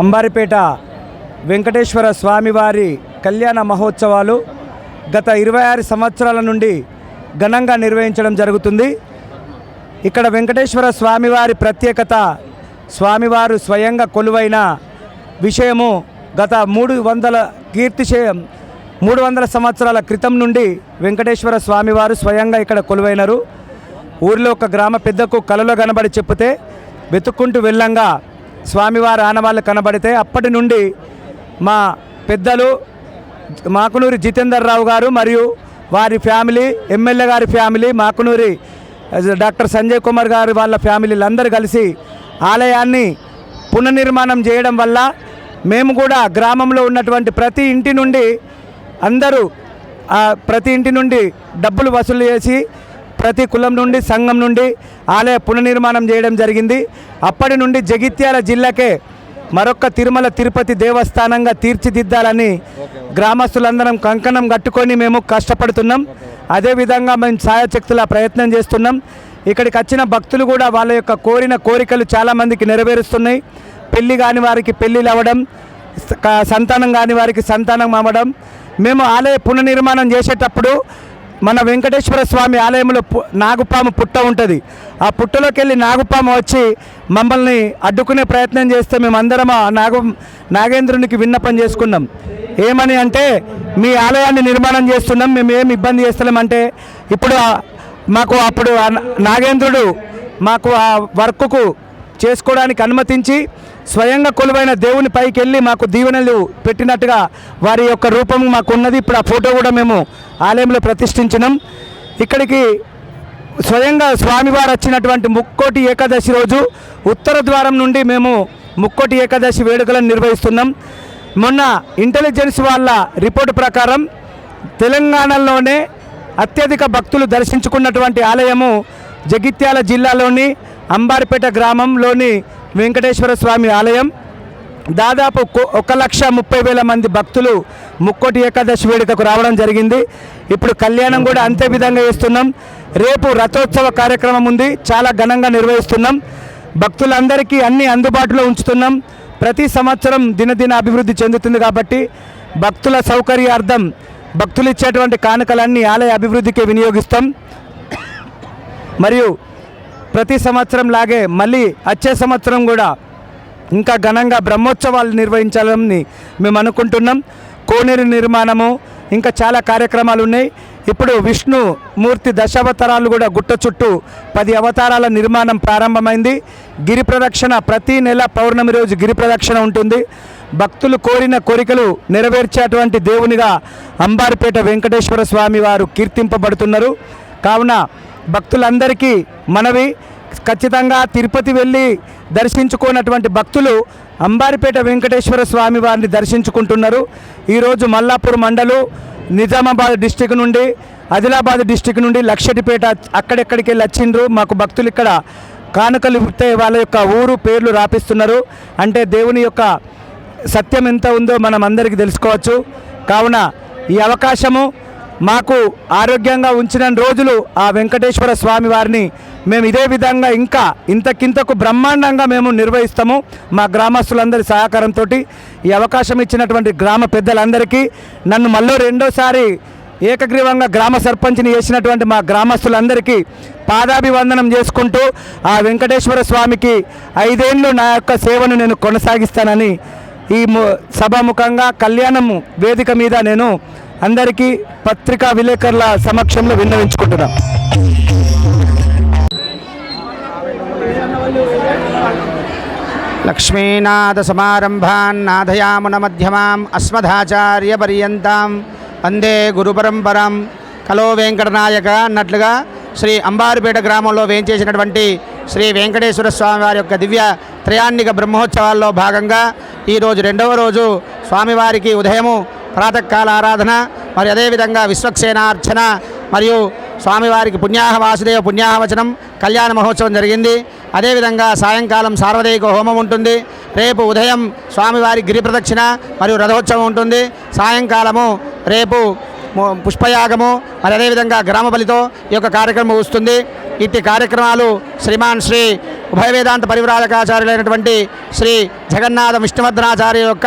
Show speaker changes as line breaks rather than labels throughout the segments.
అంబారిపేట వెంకటేశ్వర స్వామివారి కళ్యాణ మహోత్సవాలు గత ఇరవై ఆరు సంవత్సరాల నుండి ఘనంగా నిర్వహించడం జరుగుతుంది. ఇక్కడ వెంకటేశ్వర స్వామివారి ప్రత్యేకత స్వామివారు స్వయంగా కొలువైన విషయము గత మూడు వందల కీర్తిశయం మూడు వందల సంవత్సరాల క్రితం నుండి వెంకటేశ్వర స్వామివారు స్వయంగా ఇక్కడ కొలువైనరు. ఊరిలో ఒక గ్రామ పెద్దకు కలలో కనబడి చెప్తే వెతుక్కుంటూ వెళ్ళంగా స్వామివారి ఆనవాళ్ళు కనబడితే అప్పటి నుండి మా పెద్దలు మాకునూరి జితేందర్ రావు గారు మరియు వారి ఫ్యామిలీ ఎమ్మెల్యే గారి ఫ్యామిలీ మాకునూరి డాక్టర్ సంజయ్ కుమార్ గారి వాళ్ళ ఫ్యామిలీలు అందరు కలిసి ఆలయాన్ని పునర్నిర్మాణం చేయడం వల్ల మేము కూడా గ్రామంలో ఉన్నటువంటి ప్రతి ఇంటి నుండి అందరూ ప్రతి ఇంటి నుండి డబ్బులు వసూలు చేసి ప్రతి కులం నుండి సంఘం నుండి ఆలయ పునర్నిర్మాణం చేయడం జరిగింది. అప్పటి నుండి జగిత్యాల జిల్లాకే మరొక తిరుమల తిరుపతి దేవస్థానంగా తీర్చిదిద్దాలని గ్రామస్తులందరం కంకణం కట్టుకొని మేము కష్టపడుతున్నాం. అదేవిధంగా మేము సాయశక్తుల ప్రయత్నం చేస్తున్నాం. ఇక్కడికి వచ్చిన భక్తులు కూడా వాళ్ళ యొక్క కోరిన కోరికలు చాలామందికి నెరవేరుస్తున్నాయి. పెళ్ళి కాని వారికి పెళ్ళిళ్ళు అవ్వడం సంతానం కాని వారికి సంతానం అవ్వడం. మేము ఆలయ పునర్నిర్మాణం చేసేటప్పుడు మన వెంకటేశ్వర స్వామి ఆలయంలో నాగుపాము పుట్ట ఉంటుంది. ఆ పుట్టలోకి వెళ్ళి నాగుపాము వచ్చి మమ్మల్ని అడ్డుకునే ప్రయత్నం చేస్తే మేమందరం ఆ నాగు నాగేంద్రునికి విన్నపం చేసుకున్నాం. ఏమని అంటే మీ ఆలయాన్ని నిర్మాణం చేస్తున్నాం మేము ఏమి ఇబ్బంది చేస్తలేమంటే ఇప్పుడు మాకు అప్పుడు ఆ నాగేంద్రుడు మాకు ఆ వర్క్కు చేసుకోవడానికి అనుమతించి స్వయంగా కొలువైన దేవుని పైకి వెళ్ళి మాకు దీవెనలు పెట్టినట్టుగా వారి యొక్క రూపం మాకు ఉన్నది ఇప్పుడు ఆ ఫోటో కూడా మేము ఆలయంలో ప్రతిష్ఠించినాం. ఇక్కడికి స్వయంగా స్వామివారు వచ్చినటువంటి ముక్కోటి ఏకాదశి రోజు ఉత్తర ద్వారం నుండి మేము ముక్కోటి ఏకాదశి వేడుకలను నిర్వహిస్తున్నాం. మొన్న ఇంటెలిజెన్స్ వాళ్ళ రిపోర్టు ప్రకారం తెలంగాణలోనే అత్యధిక భక్తులు దర్శించుకున్నటువంటి ఆలయము జగిత్యాల జిల్లాలోని అంబారిపేట గ్రామంలోని వెంకటేశ్వర స్వామి ఆలయం. దాదాపు ఒక లక్ష ముప్పై వేల మంది భక్తులు ముక్కోటి ఏకాదశి వేడుకకు రావడం జరిగింది. ఇప్పుడు కళ్యాణం కూడా అంతే విధంగా చేస్తున్నాం. రేపు రథోత్సవ కార్యక్రమం ఉంది. చాలా ఘనంగా నిర్వహిస్తున్నాం. భక్తులందరికీ అన్ని అందుబాటులో ఉంచుతున్నాం. ప్రతి సంవత్సరం దినదిన అభివృద్ధి చెందుతుంది కాబట్టి భక్తుల సౌకర్యార్థం భక్తులు ఇచ్చేటువంటి కానుకలన్నీ ఆలయ అభివృద్ధికి వినియోగిస్తాం. మరియు ప్రతి సంవత్సరం లాగే మళ్ళీ వచ్చే సంవత్సరం కూడా ఇంకా ఘనంగా బ్రహ్మోత్సవాలు నిర్వహించాలని మేము అనుకుంటున్నాం. కోనేరు నిర్మాణము ఇంకా చాలా కార్యక్రమాలు ఉన్నాయి. ఇప్పుడు విష్ణు మూర్తి దశావతారాలు కూడా గుట్ట చుట్టూ పది అవతారాల నిర్మాణం ప్రారంభమైంది. గిరి ప్రదక్షిణ ప్రతి నెల పౌర్ణమి రోజు గిరి ప్రదక్షిణ ఉంటుంది. భక్తులు కోరిన కోరికలు నెరవేర్చేటువంటి దేవునిగా అంబారిపేట వెంకటేశ్వర స్వామి వారు కీర్తింపబడుతున్నారు. కావున భక్తులందరికీ మనవి. ఖచ్చితంగా తిరుపతి వెళ్ళి దర్శించుకున్నటువంటి భక్తులు అంబారిపేట వెంకటేశ్వర స్వామి వారిని దర్శించుకుంటున్నారు. ఈరోజు మల్లాపూర్ మండలు నిజామాబాద్ డిస్టిక్ నుండి ఆదిలాబాద్ డిస్టిక్ నుండి లక్షటిపేట అక్కడెక్కడికి వెళ్ళి వచ్చిండ్రు. మాకు భక్తులు ఇక్కడ కానుకలు ఇస్తే వాళ్ళ యొక్క ఊరు పేర్లు రాపిస్తున్నారు. అంటే దేవుని యొక్క సత్యం ఎంత ఉందో మనం అందరికీ తెలుసుకోవచ్చు. కావున ఈ అవకాశము మాకు ఆరోగ్యంగా ఉంచిన రోజులు ఆ వెంకటేశ్వర స్వామి వారిని మేము ఇదే విధంగా ఇంకా ఇంతకింతకు బ్రహ్మాండంగా మేము నిర్వహిస్తాము. మా గ్రామస్తులందరి సహకారంతో ఈ అవకాశం ఇచ్చినటువంటి గ్రామ పెద్దలందరికీ నన్ను మళ్ళీ రెండోసారి ఏకగ్రీవంగా గ్రామ సర్పంచ్ని చేసినటువంటి మా గ్రామస్తులందరికీ పాదాభివందనం చేసుకుంటూ ఆ వెంకటేశ్వర స్వామికి ఐదేళ్ళు నా యొక్క సేవను నేను కొనసాగిస్తానని ఈ ము- సభాముఖంగా కళ్యాణము వేదిక మీద నేను అందరికీ పత్రికా విలేకరుల సమక్షంలో విన్నవించుకుంటున్నాను
మధ్యమాం నాథయామునమధ్యమాం అస్మదాచార్యపర్యంతం వందే గురుపరంపరం కలో వెంకటనాయక అన్నట్లుగా శ్రీ అంబారుపేట గ్రామంలో వేయించేసినటువంటి శ్రీ వెంకటేశ్వర స్వామి వారి యొక్క దివ్య త్రయాన్నిక బ్రహ్మోత్సవాల్లో భాగంగా ఈరోజు రెండవ రోజు స్వామివారికి ఉదయము ప్రాతకాల ఆరాధన మరి అదేవిధంగా విశ్వక్సేనార్చన మరియు స్వామివారికి పుణ్యాహ వాసుదేవ పుణ్యాహవచనం కళ్యాణ మహోత్సవం జరిగింది. అదేవిధంగా సాయంకాలం సార్వదైక హోమం ఉంటుంది. రేపు ఉదయం స్వామివారి గిరి ప్రదక్షిణ మరియు రథోత్సవం ఉంటుంది. సాయంకాలము రేపు పుష్పయాగము మరి అదేవిధంగా గ్రామ బలితో ఈ యొక్క కార్యక్రమం వస్తుంది. ఇట్టి కార్యక్రమాలు శ్రీమాన్ శ్రీ ఉభయ వేదాంత శ్రీ జగన్నాథ విష్ణువర్ధనాచార్య యొక్క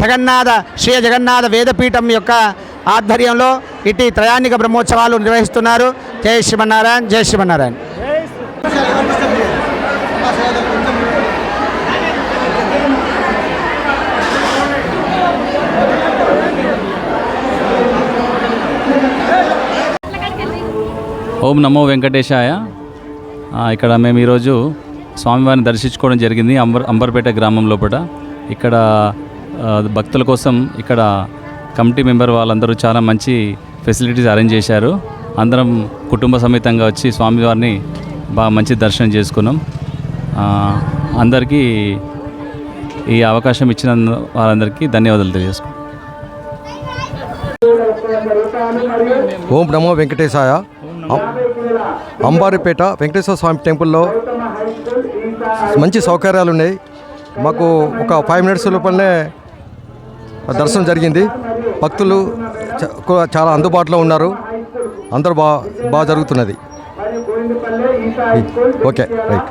జగన్నాథ శ్రీ జగన్నాథ వేదపీఠం యొక్క ఆధ్వర్యంలో ఇటు త్రయాణిక బ్రహ్మోత్సవాలు నిర్వహిస్తున్నారు. జై శ్రీమన్నారాయణ జై శ్రీమన్నారాయణ.
ఓం నమో వెంకటేశాయ. ఇక్కడ మేము ఈరోజు స్వామివారిని దర్శించుకోవడం జరిగింది అంబర్ అంబర్పేట గ్రామం లోపల ఇక్కడ భక్తుల కోసం ఇక్కడ కమిటీ మెంబర్ వాళ్ళందరూ చాలా మంచి ఫెసిలిటీస్ అరేంజ్ చేశారు. అందరం కుటుంబ సమేతంగా వచ్చి స్వామివారిని బాగా మంచి దర్శనం చేసుకున్నాం. అందరికీ ఈ అవకాశం ఇచ్చిన వారందరికీ ధన్యవాదాలు తెలియజేసుకున్నాం
ఓం నమో వెంకటేశాయ. అంబారిపేట వెంకటేశ్వర స్వామి టెంపుల్లో మంచి సౌకర్యాలు ఉన్నాయి మాకు ఒక ఫైవ్ మినిట్స్ లోపలనే దర్శనం జరిగింది. భక్తులు చాలా అందుబాటులో ఉన్నారు. అందరూ బాగా బాగా జరుగుతున్నది. Okay right.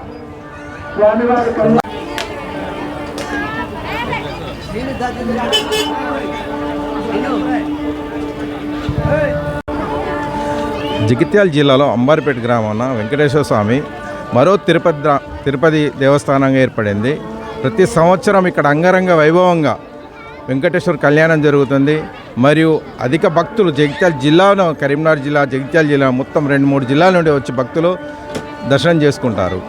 జగిత్యాల జిల్లాలో అంబారిపేట గ్రామాన వెంకటేశ్వర స్వామి మరో తిరుపతి తిరుపతి దేవస్థానంగా ఏర్పడింది. ప్రతి సంవత్సరం ఇక్కడ అంగరంగ వైభవంగా వెంకటేశ్వర కళ్యాణం జరుగుతుంది. మరియు అధిక భక్తులు జగిత్యాల జిల్లాలో కరీంనగర్ జిల్లా జగిత్యాల జిల్లా మొత్తం రెండు మూడు జిల్లాల నుండి వచ్చి భక్తులు దర్శనం చేసుకుంటారు.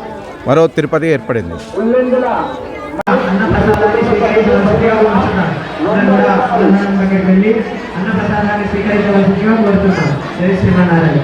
మరో తిరుపతి ఏర్పడింది.
అన్నప్రసాదాన్ని స్వీకరించవలసిందిగా కోరుతున్నాను. జై శ్రీమన్నారాయణ